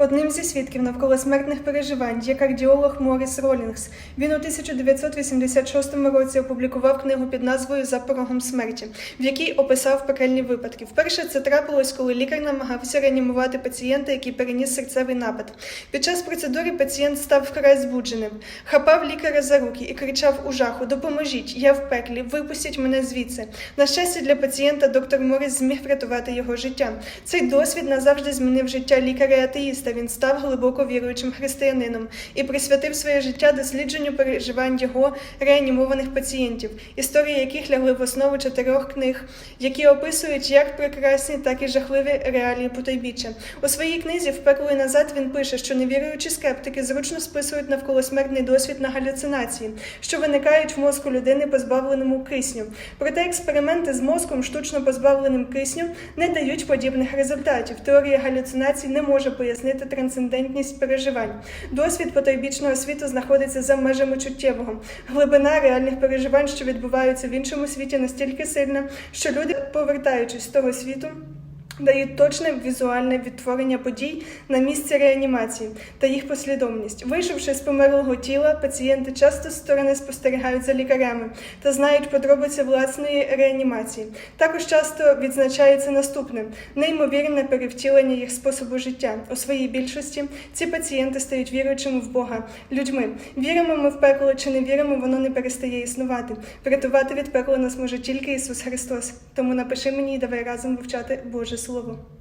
Одним зі свідків навколо смертних переживань є кардіолог Моріс Ролінгс. Він у 1986 році опублікував книгу під назвою За порогом смерті, в якій описав пекельні випадки. Вперше це трапилось, коли лікар намагався реанімувати пацієнта, який переніс серцевий напад. Під час процедури пацієнт став вкрай збудженим, хапав лікаря за руки і кричав у жаху: Допоможіть, я в пеклі, випустіть мене звідси. На щастя, для пацієнта доктор Моріс зміг врятувати його життя. Цей досвід назавжди змінив життя лікаря-атеїста. Він став глибоко віруючим християнином і присвятив своє життя дослідженню переживань його реанімованих пацієнтів, історії яких лягли в основу чотирьох книг, які описують як прекрасні, так і жахливі реалії потойбіччя. У своїй книзі в пекло назад він пише, що невіруючі скептики зручно списують навколосмертний досвід на галюцинації, що виникають в мозку людини, позбавленому кисню. Проте експерименти з мозком, штучно позбавленим кисню, не дають подібних результатів. Теорія галюцинацій не може пояснити трансцендентність переживань. Досвід потойбічного світу знаходиться за межами чуттєвого. Глибина реальних переживань, що відбуваються в іншому світі, настільки сильна, що люди, повертаючись з того світу, дають точне візуальне відтворення подій на місці реанімації та їх послідовність. Вийшовши з померлого тіла, пацієнти часто сторони спостерігають за лікарями та знають подробиці власної реанімації. Також часто відзначається наступне неймовірне перевтілення їх способу життя. У своїй більшості ці пацієнти стають віруючими в Бога людьми. Віримо ми в пекло чи не віримо, воно не перестає існувати. Врятувати від пекла нас може тільки Ісус Христос. Тому напиши мені і давай разом вивчати Боже Слово. słowo.